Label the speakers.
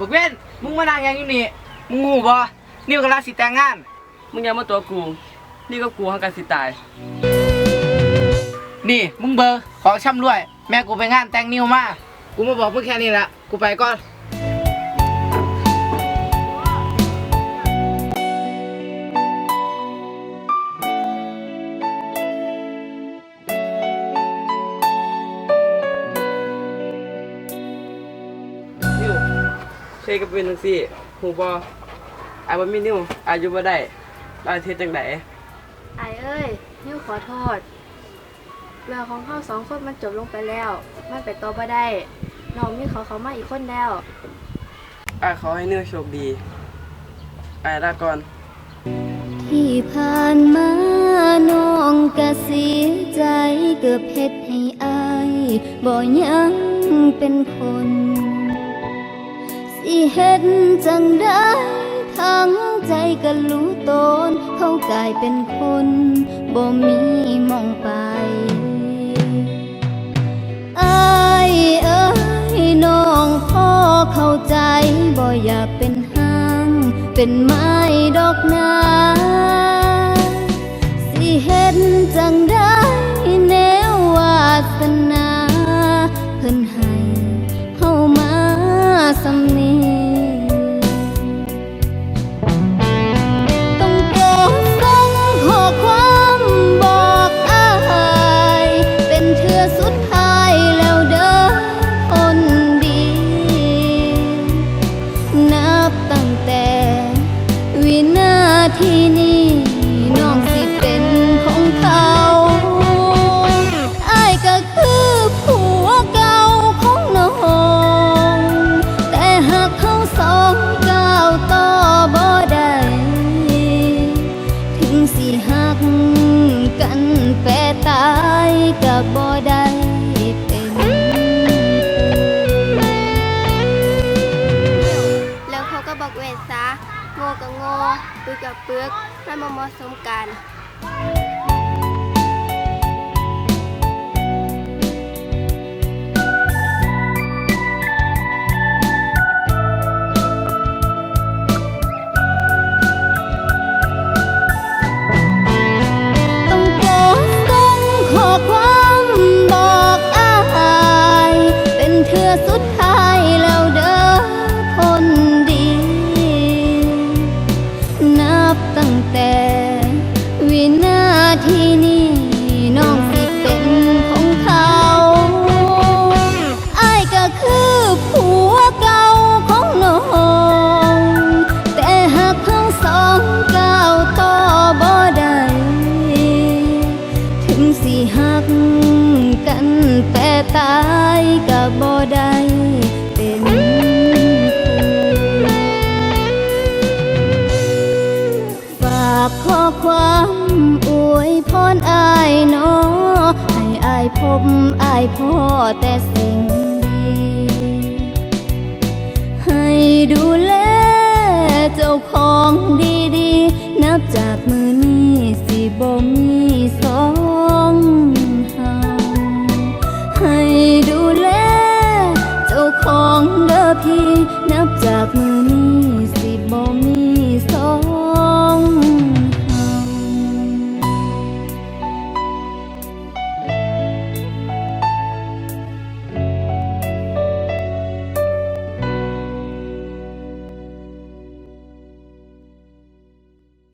Speaker 1: บักเว้นมึงมานั่งหยังอยู่นี่มึงงูบ่นิวกำลังสิแต่งงาน
Speaker 2: มึงอย่ามาตัวกู นี่ก็กูหักกันสิตาย
Speaker 1: นี่มึงเบอร์ของช่ำรวย แม่กูไปงานแต่งนิวมากูมาบอกมึงแค่นี้ละกูไปก่อน
Speaker 2: นิ ยก็เป็นจังซี่หูบ่อายบ่มีนิวอายุบ่ได้ลายเทศจังได
Speaker 3: ไอายเอ้ย นิ้วขอโทษ เรื่องของเขาสองคนมันจบลงไปแล้ว มันไปต่อบ่ได้น้องมีเขาเขามาอีกคนแล้ว
Speaker 2: อายขอให้นิวโชคดีอายลาก่อน
Speaker 4: ที่ผ่านมาน้องกะเสียใจเกือบเฮ็ดให้อายบ่ยังเป็นคน สิเฮ็ดจังได้ทั้งใจก็รู้ตน เขากลายเป็นคนบ่มีมองไปอายเอ้ยน้องพ่อเข้าใจบ่อยากเป็นห้าง เป็นไม้ดอกนาสิเฮ็ดจังได้แนววาสนา ทีนี้น้ ง่กับ
Speaker 3: โง่ปึกกับปึกมันมาเหมาะสมกัน
Speaker 4: ที่นี้น้องสิเป็นของเขาอายก็คือผัวเก่าของน้อง แต่หากเขาสองก้าวต่อบ่ได้ถึงสิหักกันแต่ตายก็บ่ได้ บอายพ่อแต่สิ่งดี ให้ดูแลเจ้าของดีๆ นับจากมือนี้สิบ่มีสองเฮาให้ดูแลเจ้าของเด้อพี่ นับจากมือนี้สิบ่มี